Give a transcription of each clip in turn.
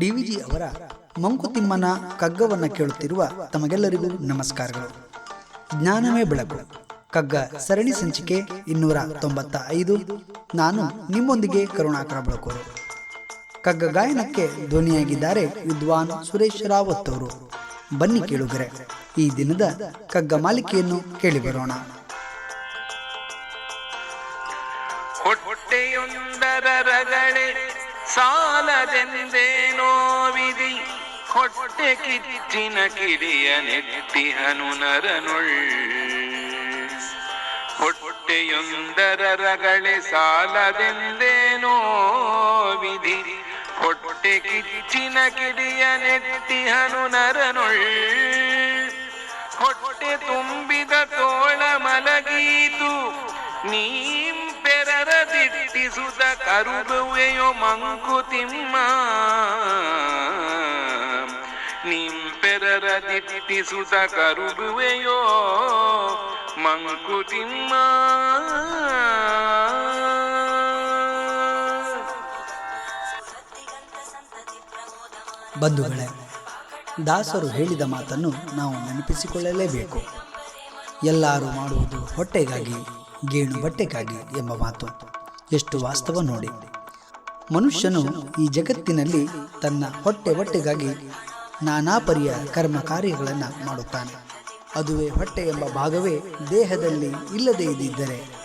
ಡಿವಿಜಿ ಅವರ ಮಂಕುತಿಮ್ಮನ ಕಗ್ಗವನ್ನು ಕೇಳುತ್ತಿರುವ ತಮಗೆಲ್ಲರಿಗೂ ನಮಸ್ಕಾರಗಳು. ಜ್ಞಾನವೇ ಬೆಳಕು. ಕಗ್ಗ ಸರಣಿ ಸಂಚಿಕೆ ಇನ್ನೂರ ತೊಂಬತ್ತ ಐದು. ನಾನು ನಿಮ್ಮೊಂದಿಗೆ ಕರುಣಾಕರ ಬೆಳಕೋರು. ಕಗ್ಗ ಗಾಯನಕ್ಕೆ ಧ್ವನಿಯಾಗಿದ್ದಾರೆ ವಿದ್ವಾನ್ ಸುರೇಶ್ ರಾವತ್ ಅವರು ಬನ್ನಿ ಕೇಳುಗರೆ, ಈ ದಿನದ ಕಗ್ಗ ಮಾಲಿಕೆಯನ್ನು ಕೇಳಿ ಬರೋಣ ಹೊಟ್ಟೆಯೊಂದರ ಸಾಲದೆಂದೇನೋ ವಿಧಿ ಹೊಟ್ಟೆ ಕಿಚ್ಚಿನ ಕಿಡಿಯ ನೆಟ್ಟಿಹನು ಹೊಟ್ಟೆಯೊಂದರ ರಗಳೆ ಸಾಲದೆಂದೇನೋ ವಿಧಿ ಹೊಟ್ಟೆ ಕಿಚ್ಚಿನ ಕಿಡಿಯ ನೆಟ್ಟಿಹನು ನರನುಳ್ ಹೊಟ್ಟೆ ತುಂಬಿದ ತೋಳ ಮಲಗೀತು, ನೀಂ ದಿಟ್ಟಿಸುತ್ತ ಕರುಬುವೆಯೋ ಮಂಕುತಿಮ್ಮ ನಿಂಪೆರರ ದಿಟ್ಟಿಸುತ್ತ ಕರುಬುವೆಯೋ ಮಂಕುತಿಮ್ಮ ಬಂಧುಗಳೇ, ದಾಸರು ಹೇಳಿದ ಮಾತನ್ನು ನಾವು ನೆನಪಿಸಿಕೊಳ್ಳಲೇಬೇಕು. ಎಲ್ಲರೂ ಮಾಡುವುದು ಹೊಟ್ಟೆಗಾಗಿ, ಗೇಣು ಬಟ್ಟೆಗಾಗಿ ಎಂಬ ಮಾತು. ಎಷ್ಟು ವಾಸ್ತವ ನೋಡಿ. ಮನುಷ್ಯನು ಈ ಜಗತ್ತಿನಲ್ಲಿ ತನ್ನ ಹೊಟ್ಟೆ ಹೊಟ್ಟೆಗಾಗಿ ನಾನಾ ಪರಿಯ ಕರ್ಮ ಕಾರ್ಯಗಳನ್ನು ಮಾಡುತ್ತಾನೆ. ಅದುವೇ ಹೊಟ್ಟೆ ಎಂಬ ಭಾಗವೇ ದೇಹದಲ್ಲಿ ಇಲ್ಲದೇ ಇದ್ದಿದ್ದರೆ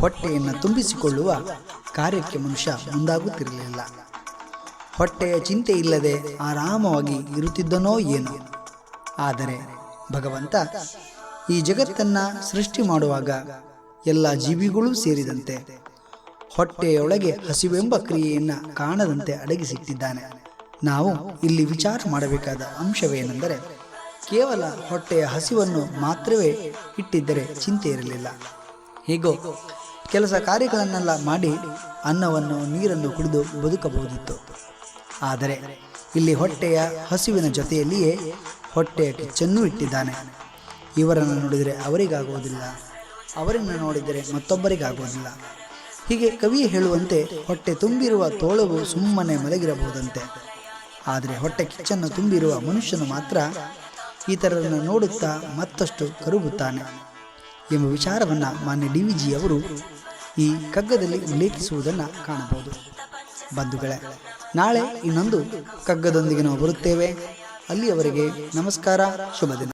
ಹೊಟ್ಟೆಯನ್ನು ತುಂಬಿಸಿಕೊಳ್ಳುವ ಕಾರ್ಯಕ್ಕೆ ಮನುಷ್ಯ ಮುಂದಾಗುತ್ತಿರಲಿಲ್ಲ. ಹೊಟ್ಟೆಯ ಚಿಂತೆ ಇಲ್ಲದೆ ಆರಾಮವಾಗಿ ಇರುತ್ತಿದ್ದನೋ ಏನೋ. ಆದರೆ ಭಗವಂತ ಈ ಜಗತ್ತನ್ನು ಸೃಷ್ಟಿ ಮಾಡುವಾಗ ಎಲ್ಲ ಜೀವಿಗಳೂ ಸೇರಿದಂತೆ ಹೊಟ್ಟೆಯೊಳಗೆ ಹಸಿವೆಂಬ ಕ್ರಿಯೆಯನ್ನು ಕಾಣದಂತೆ ಅಡಗಿಸಿಟ್ಟಿದ್ದಾನೆ. ನಾವು ಇಲ್ಲಿ ವಿಚಾರ ಮಾಡಬೇಕಾದ ಅಂಶವೇನೆಂದರೆ, ಕೇವಲ ಹೊಟ್ಟೆಯ ಹಸಿವನ್ನು ಮಾತ್ರವೇ ಇಟ್ಟಿದ್ದರೆ ಚಿಂತೆ ಇರಲಿಲ್ಲ. ಹೀಗೋ, ಕೆಲಸ ಕಾರ್ಯಗಳನ್ನೆಲ್ಲ ಮಾಡಿ ಅನ್ನವನ್ನು, ನೀರನ್ನು ಕುಡಿದು ಬದುಕಬಹುದಿತ್ತು. ಆದರೆ ಇಲ್ಲಿ ಹೊಟ್ಟೆಯ ಹಸಿವಿನ ಜೊತೆಯಲ್ಲಿಯೇ ಹೊಟ್ಟೆಯ ಕಿಚ್ಚನ್ನು ಇಟ್ಟಿದ್ದಾನೆ. ಇವರನ್ನು ನೋಡಿದರೆ ಅವರಿಗಾಗುವುದಿಲ್ಲ, ಅವರನ್ನು ನೋಡಿದರೆ ಮತ್ತೊಬ್ಬರಿಗಾಗುವುದಿಲ್ಲ. ಹೀಗೆ ಕವಿ ಹೇಳುವಂತೆ ಹೊಟ್ಟೆ ತುಂಬಿರುವ ತೋಳವು ಸುಮ್ಮನೆ ಮಲಗಿರಬಹುದಂತೆ. ಆದರೆ ಹೊಟ್ಟೆ ಕಿಚ್ಚನ್ನು ತುಂಬಿರುವ ಮನುಷ್ಯನು ಮಾತ್ರ ಇತರರನ್ನು ನೋಡುತ್ತಾ ಮತ್ತಷ್ಟು ಕರುಗುತ್ತಾನೆ. ಎಂಬ ವಿಚಾರವನ್ನು ಮಾನ್ಯ ಡಿ ವಿ ಜಿ ಅವರು ಈ ಕಗ್ಗದಲ್ಲಿ ಉಲ್ಲೇಖಿಸುವುದನ್ನು ಕಾಣಬಹುದು. ಬಂಧುಗಳೇ, ನಾಳೆ ಇನ್ನೊಂದು ಕಗ್ಗದೊಂದಿಗೆ ನಾವು ಬರುತ್ತೇವೆ. ಅಲ್ಲಿಯವರೆಗೆ ನಮಸ್ಕಾರ, ಶುಭ ದಿನ.